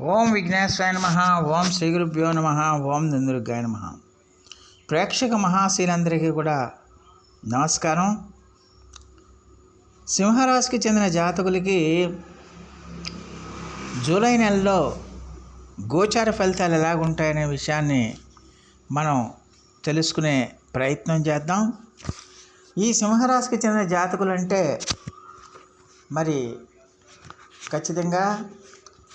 ఓం విఘ్నేశ్వరాయ నమ ఓం శ్రీ గురుభ్యో నమ ఓం నందుర్గాయ నమ. ప్రేక్షక మహాశీలందరికీ కూడా నమస్కారం. సింహరాశికి చెందిన జాతకులకి జూలై నెలలో గోచార ఫలితాలు ఎలాగుంటాయనే విషయాన్ని మనం తెలుసుకునే ప్రయత్నం చేద్దాం. ఈ సింహరాశికి చెందిన జాతకులు అంటే మరి ఖచ్చితంగా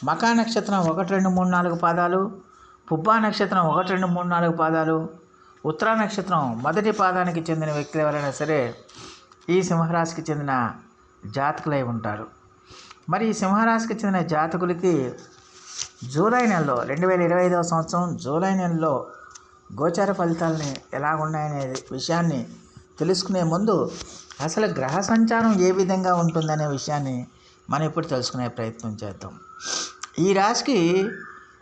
మకా నక్షత్రం ఒకటి రెండు మూడు నాలుగు పాదాలు పుబ్బా నక్షత్రం ఒకటి రెండు మూడు నాలుగు పాదాలు ఉత్తరా నక్షత్రం మొదటి పాదానికి చెందిన వ్యక్తులు ఎవరైనా సరే ఈ సింహరాశికి చెందిన జాతకులై ఉంటారు. మరి ఈ సింహరాశికి చెందిన జాతకులకి జూలై నెలలో రెండు వేల ఇరవై ఐదవ సంవత్సరం జూలై నెలలో గోచార ఫలితాలని ఎలాగున్నాయనే విషయాన్ని తెలుసుకునే ముందు అసలు గ్రహ సంచారం ఏ విధంగా ఉంటుందనే విషయాన్ని మనం ఇప్పుడు తెలుసుకునే ప్రయత్నం చేద్దాం. ఈ రాశికి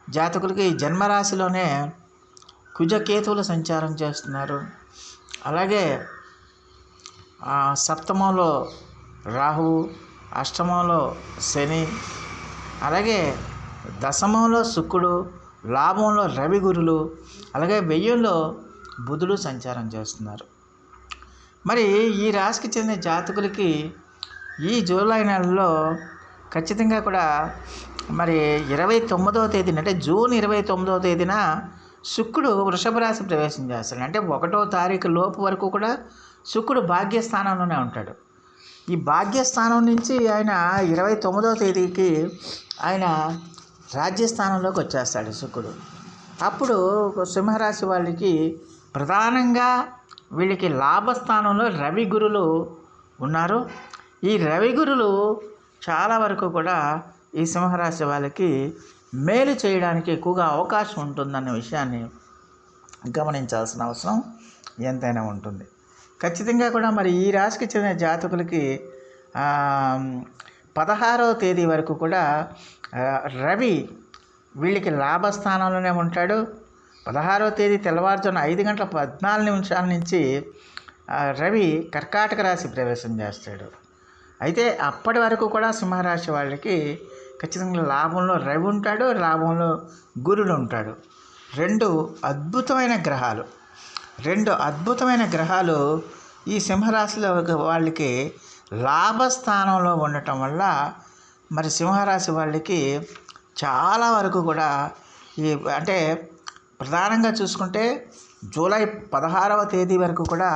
జాతకులకి జన్మరాశిలోనే కుజకేతువులు సంచారం చేస్తున్నారు. అలాగే సప్తమంలో రాహువు అష్టమంలో శని అలాగే దశమంలో శుక్రుడు లాభంలో రవి గురులు అలాగే వెయ్యంలో బుధుడు సంచారం చేస్తున్నారు. మరి ఈ రాశికి చెందిన జాతకులకి ఈ జూలై నెలలో ఖచ్చితంగా కూడా మరి ఇరవై తొమ్మిదవ తేదీన అంటే జూన్ ఇరవై తొమ్మిదవ తేదీన శుక్రుడు వృషభ రాశి ప్రవేశం చేస్తాడు. అంటే ఒకటో తారీఖు లోపు వరకు కూడా శుక్రుడు భాగ్యస్థానంలోనే ఉంటాడు. ఈ భాగ్యస్థానం నుంచి ఆయన ఇరవై తొమ్మిదవ తేదీకి ఆయన రాజ్యస్థానంలోకి వచ్చేస్తాడు శుక్రుడు. అప్పుడు సింహరాశి వాళ్ళకి ప్రధానంగా వీళ్ళకి లాభస్థానంలో రవి గురులు ఉన్నారు. ఈ రవిగురులు చాలా వరకు కూడా ఈ సింహరాశి వాళ్ళకి మేలు చేయడానికి ఎక్కువగా అవకాశం ఉంటుందన్న విషయాన్ని గమనించాల్సిన అవసరం ఎంతైనా ఉంటుంది. ఖచ్చితంగా కూడా మరి ఈ రాశికి చెందిన జాతకులకి పదహారో పదహారవ తేదీ వరకు కూడా రవి వీళ్ళకి లాభస్థానంలోనే ఉంటాడు. పదహారవ తేదీ తెల్లవారుజామున ఐదు గంటల పద్నాలుగు నిమిషాల నుంచి రవి కర్కాటక రాశి ప్రవేశం చేస్తాడు. అయితే అప్పటి వరకు కూడా సింహరాశి వాళ్ళకి ఖచ్చితంగా లాభంలో రవి ఉంటాడు లాభంలో గురుడు ఉంటాడు. రెండు అద్భుతమైన గ్రహాలు. రెండు అద్భుతమైన గ్రహాలు ఈ సింహరాశిలో వాళ్ళకి లాభస్థానంలో ఉండటం వల్ల మరి సింహరాశి వాళ్ళకి చాలా వరకు కూడా ఈ అంటే ప్రధానంగా చూసుకుంటే జూలై పదహారవ తేదీ వరకు కూడా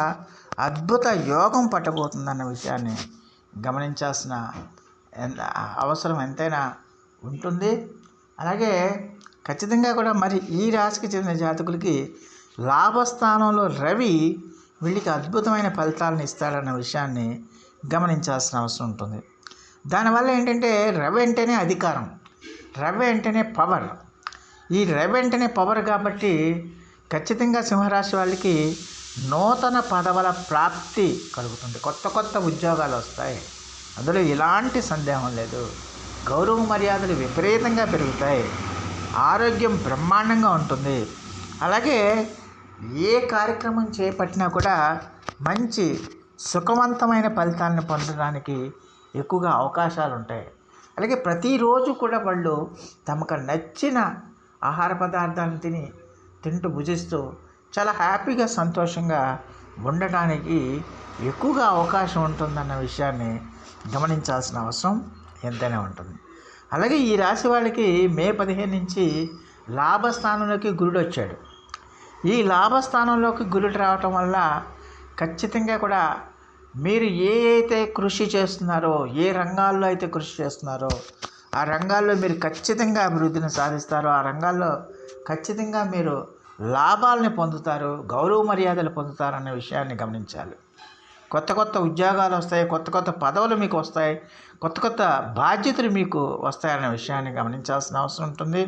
అద్భుత యోగం పట్టబోతుందన్న విషయాన్ని గమనించాల్సిన అవసరం ఎంతైనా ఉంటుంది. అలాగే ఖచ్చితంగా కూడా మరి ఈ రాశికి చెందిన జాతకులకి లాభస్థానంలో రవి వీళ్ళకి అద్భుతమైన ఫలితాలను ఇస్తాడన్న విషయాన్ని గమనించాల్సిన అవసరం ఉంటుంది. దానివల్ల ఏంటంటే రవి అంటేనే అధికారం రవి అంటేనే పవర్. ఈ రవి అంటేనే పవర్ కాబట్టి ఖచ్చితంగా సింహరాశి వాళ్ళకి నూతన పదవుల ప్రాప్తి కలుగుతుంది. కొత్త కొత్త ఉద్యోగాలు వస్తాయి. అందులో ఎలాంటి సందేహం లేదు. గౌరవ మర్యాదలు విపరీతంగా పెరుగుతాయి. ఆరోగ్యం బ్రహ్మాండంగా ఉంటుంది. అలాగే ఏ కార్యక్రమం చేపట్టినా కూడా మంచి సుఖవంతమైన ఫలితాలను పొందడానికి ఎక్కువగా అవకాశాలు ఉంటాయి అలాగే ప్రతిరోజు కూడా వాళ్ళు తమకు నచ్చిన ఆహార పదార్థాలను తిని తింటూ భుజిస్తూ చాలా హ్యాపీగా సంతోషంగా ఉండటానికి ఎక్కువగా అవకాశం ఉంటుందన్న విషయాన్ని గమనించాల్సిన అవసరం ఎంతైనా ఉంటుంది. అలాగే ఈ రాశి వాళ్ళకి మే పదిహేను నుంచి లాభస్థానంలోకి గురుడు వచ్చాడు. ఈ లాభస్థానంలోకి గురుడు రావటం వల్ల ఖచ్చితంగా కూడా మీరు ఏ అయితే కృషి చేస్తున్నారో ఏ రంగాల్లో అయితే కృషి చేస్తున్నారో ఆ రంగాల్లో మీరు ఖచ్చితంగా అభివృద్ధిని సాధిస్తారో ఆ రంగాల్లో ఖచ్చితంగా మీరు లాభాలని పొందుతారు గౌరవ మర్యాదలు పొందుతారు అనే విషయాన్ని గమనించాలి. కొత్త కొత్త ఉద్యోగాలు వస్తాయి కొత్త కొత్త పదవులు మీకు వస్తాయి కొత్త కొత్త బాధ్యతలు మీకు వస్తాయనే విషయాన్ని గమనించాల్సిన అవసరం ఉంటుంది.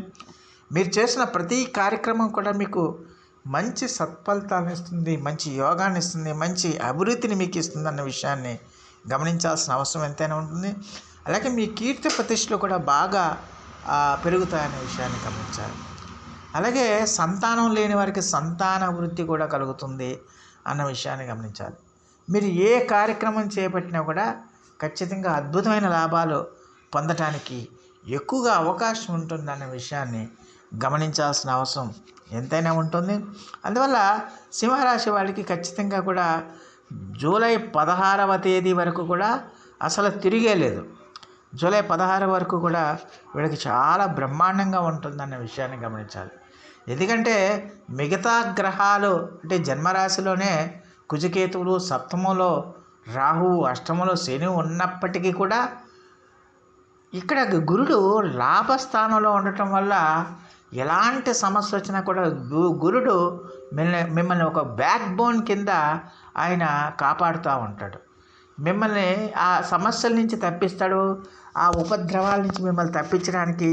మీరు చేసిన ప్రతి కార్యక్రమం కూడా మీకు మంచి సత్ఫలితాలను ఇస్తుంది మంచి యోగాన్ని ఇస్తుంది మంచి అభివృద్ధిని మీకు ఇస్తుంది అన్న విషయాన్ని గమనించాల్సిన అవసరం ఎంతైనా ఉంటుంది. అలాగే మీ కీర్తి ప్రతిష్టలు కూడా బాగా పెరుగుతాయనే విషయాన్ని గమనించాలి. అలాగే సంతానం లేని వారికి సంతాన వృద్ధి కూడా కలుగుతుంది అన్న విషయాన్ని గమనించాలి. మీరు ఏ కార్యక్రమం చేపట్టినా కూడా ఖచ్చితంగా అద్భుతమైన లాభాలు పొందటానికి ఎక్కువగా అవకాశం ఉంటుందన్న విషయాన్ని గమనించాల్సిన అవసరం ఎంతైనా ఉంటుంది. అందువల్ల సింహరాశి వాళ్ళకి ఖచ్చితంగా కూడా జూలై పదహారవ తేదీ వరకు కూడా అసలు తిరిగే లేదు. జూలై పదహారు వరకు కూడా వీళ్ళకి చాలా బ్రహ్మాండంగా ఉంటుందన్న విషయాన్ని గమనించాలి. ఎందుకంటే మిగతా గ్రహాలు అంటే జన్మరాశిలోనే కుజకేతువులు సప్తములో రాహువు అష్టములో శని ఉన్నప్పటికీ కూడా ఇక్కడ గురుడు లాభస్థానంలో ఉండటం వల్ల ఎలాంటి సమస్య వచ్చినా కూడా గురుడు మిమ్మల్ని మిమ్మల్ని ఒక బ్యాక్ బోన్ కింద ఆయన కాపాడుతూ ఉంటాడు. మిమ్మల్ని ఆ సమస్యల నుంచి తప్పిస్తాడు ఆ ఉపద్రవాల నుంచి మిమ్మల్ని తప్పించడానికి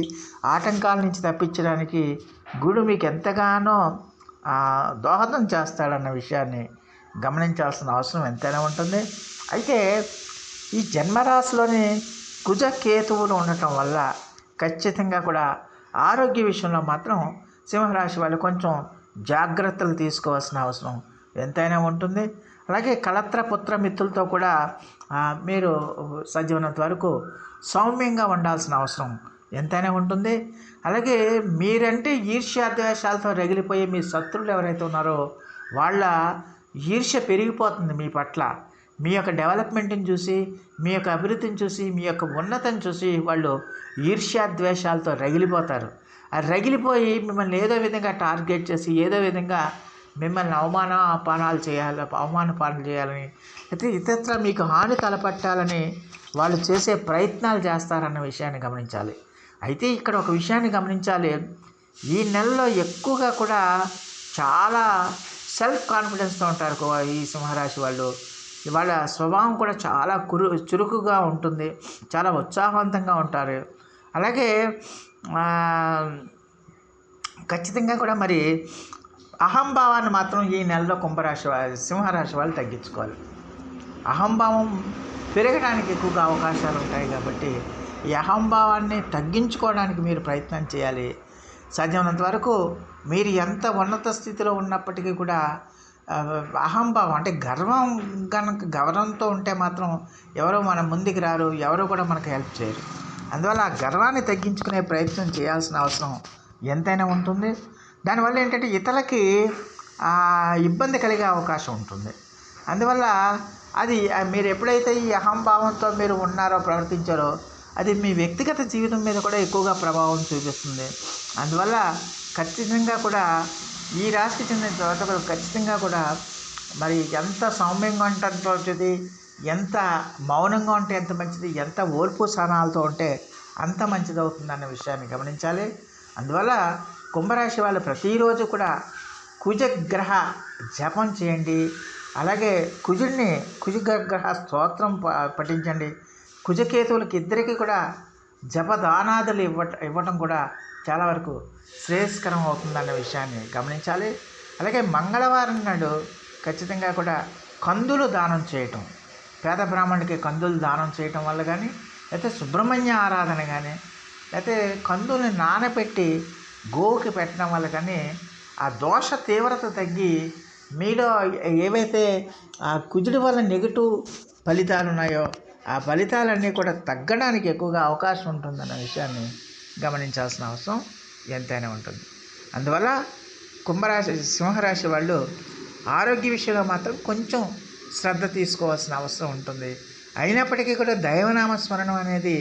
ఆటంకాల నుంచి తప్పించడానికి గురుడు మీకు ఎంతగానో దోహదం చేస్తాడన్న విషయాన్ని గమనించాల్సిన అవసరం ఎంతైనా ఉంటుంది. అయితే ఈ జన్మరాశిలోని కుజకేతువులు ఉండటం వల్ల ఖచ్చితంగా కూడా ఆరోగ్య విషయంలో మాత్రం సింహరాశి వాళ్ళు కొంచెం జాగ్రత్తలు తీసుకోవాల్సిన అవసరం ఎంతైనా ఉంటుంది. అలాగే కళత్ర పుత్ర మిత్రులతో కూడా మీరు సజీవనంత వరకు సౌమ్యంగా ఉండాల్సిన అవసరం ఎంతైనా ఉంటుంది. అలాగే మీరంటే ఈర్ష్యాద్వేషాలతో రగిలిపోయే మీ శత్రువులు ఎవరైతే ఉన్నారో వాళ్ళ ఈర్ష్య పెరిగిపోతుంది మీ పట్ల. మీ యొక్క డెవలప్మెంట్ని చూసి మీ యొక్క అభివృద్ధిని చూసి మీ యొక్క ఉన్నతని చూసి వాళ్ళు ఈర్ష్యాద్వేషాలతో రగిలిపోతారు. ఆ రగిలిపోయి మిమ్మల్ని ఏదో విధంగా టార్గెట్ చేసి ఏదో విధంగా మిమ్మల్ని అవమాన అపానాలు చేయాలి అవమాన పాలన చేయాలని. అయితే ఇతరత్ర మీకు హాని తలపట్టాలని వాళ్ళు చేసే ప్రయత్నాలు చేస్తారన్న విషయాన్ని గమనించాలి. అయితే ఇక్కడ ఒక విషయాన్ని గమనించాలి. ఈ నెలలో ఎక్కువగా కూడా చాలా సెల్ఫ్ కాన్ఫిడెన్స్తో ఉంటారు కో- ఈ సింహరాశి వాళ్ళు. వాళ్ళ స్వభావం కూడా చాలా కురు చురుకుగా ఉంటుంది. చాలా ఉత్సాహవంతంగా ఉంటారు. అలాగే ఖచ్చితంగా కూడా మరి అహంభావాన్ని మాత్రం ఈ నెలలో కుంభరాశి సింహరాశి వాళ్ళు తగ్గించుకోవాలి. అహంభావం పెరగడానికి ఎక్కువగా అవకాశాలు ఉంటాయి కాబట్టి ఈ అహంభావాన్ని తగ్గించుకోవడానికి మీరు ప్రయత్నం చేయాలి. సాధ్యమైనంత వరకు మీరు ఎంత ఉన్నత స్థితిలో ఉన్నప్పటికీ కూడా అహంభావం అంటే గర్వం కనుక గర్వంతో ఉంటే మాత్రం ఎవరు మన ముందుకు రారు ఎవరు కూడా మనకు హెల్ప్ చేయరు. అందువల్ల ఆ గర్వాన్ని తగ్గించుకునే ప్రయత్నం చేయాల్సిన అవసరం ఎంతైనా ఉంటుంది. దానివల్ల ఏంటంటే ఇతరులకి ఇబ్బంది కలిగే అవకాశం ఉంటుంది. అందువల్ల అది మీరు ఎప్పుడైతే ఈ అహంభావంతో మీరు ఉన్నారో ప్రవర్తించారో అది మీ వ్యక్తిగత జీవితం మీద కూడా ఎక్కువగా ప్రభావం చూపిస్తుంది. అందువల్ల ఖచ్చితంగా కూడా ఈ రాశికి చెందిన జాతకులు ఖచ్చితంగా కూడా మరి ఎంత సౌమ్యంగా ఉంటే అంత మంచిది ఎంత మౌనంగా ఉంటే ఎంత మంచిది ఎంత ఓర్పు సహనాలతో ఉంటే అంత మంచిది అవుతుంది అన్న విషయాన్ని గమనించాలి. అందువల్ల కుంభరాశి వాళ్ళు ప్రతిరోజు కూడా కుజగ్రహ జపం చేయండి. అలాగే కుజుడిని కుజగ్రహ స్తోత్రం ప- పఠించండి. కుజకేతువులకి ఇద్దరికి కూడా జపదానాదులు ఇవ్వట ఇవ్వటం కూడా చాలా వరకు శ్రేయస్కరం అవుతుందన్న విషయాన్ని గమనించాలి. అలాగే మంగళవారం నాడు ఖచ్చితంగా కూడా కందులు దానం చేయటం. పేద బ్రాహ్మణుడికి కందులు దానం చేయటం వల్ల కానీ లేకపోతే సుబ్రహ్మణ్య ఆరాధన కానీ లేకపోతే కందుల్ని నానబెట్టి గోవుకి పెట్టడం వల్ల కానీ ఆ దోష తీవ్రత తగ్గి మీలో ఏవైతే ఆ కుజుడి వల్ల నెగిటివ్ ఫలితాలు ఉన్నాయో ఆ ఫలితాలన్నీ కూడా తగ్గడానికి ఎక్కువగా అవకాశం ఉంటుందన్న విషయాన్ని గమనించాల్సిన అవసరం ఎంతైనా ఉంటుంది. అందువల్ల కుంభరాశి సింహరాశి వాళ్ళు ఆరోగ్య విషయంలో మాత్రం కొంచెం శ్రద్ధ తీసుకోవాల్సిన అవసరం ఉంటుంది. అయినప్పటికీ కూడా దైవనామ స్మరణం అనేది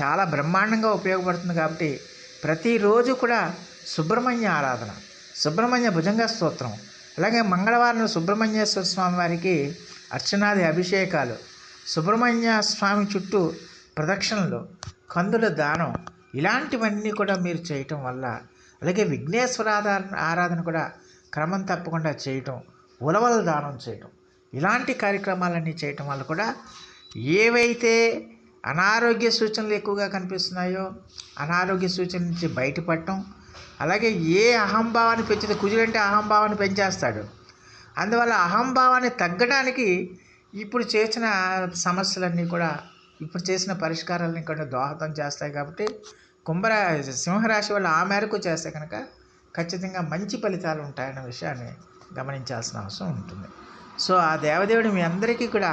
చాలా బ్రహ్మాండంగా ఉపయోగపడుతుంది కాబట్టి ప్రతిరోజు కూడా సుబ్రహ్మణ్య ఆరాధన. సుబ్రహ్మణ్య భుజంగ స్తోత్రం. అలాగే మంగళవారం సుబ్రహ్మణ్యేశ్వర స్వామి వారికి అర్చనాది అభిషేకాలు. సుబ్రహ్మణ్య స్వామి చుట్టూ ప్రదక్షిణలు కందుల దానం ఇలాంటివన్నీ కూడా మీరు చేయటం వల్ల అలాగే విఘ్నేశ్వర ఆరాధన ఆరాధన కూడా క్రమం తప్పకుండా చేయటం ఉలవల దానం చేయటం ఇలాంటి కార్యక్రమాలన్నీ చేయటం వల్ల కూడా ఏవైతే అనారోగ్య సూచనలు ఎక్కువగా కనిపిస్తున్నాయో అనారోగ్య సూచన నుంచి బయటపడటం అలాగే ఏ అహంభావాన్ని పెంచితే కుజుడంటే అహంభావాన్ని పెంచేస్తాడు. అందువల్ల అహంభావాన్ని తగ్గడానికి ఇప్పుడు చేసిన సమస్యలన్నీ కూడా ఇప్పుడు చేసిన పరిష్కారాలని కూడా దోహదం చేస్తాయి కాబట్టి కుంభరా సింహరాశి వాళ్ళు ఆ మేరకు చేస్తే కనుక ఖచ్చితంగా మంచి ఫలితాలు ఉంటాయన్న విషయాన్ని గమనించాల్సిన అవసరం ఉంటుంది. సో ఆ దేవదేవుడు మీ అందరికీ కూడా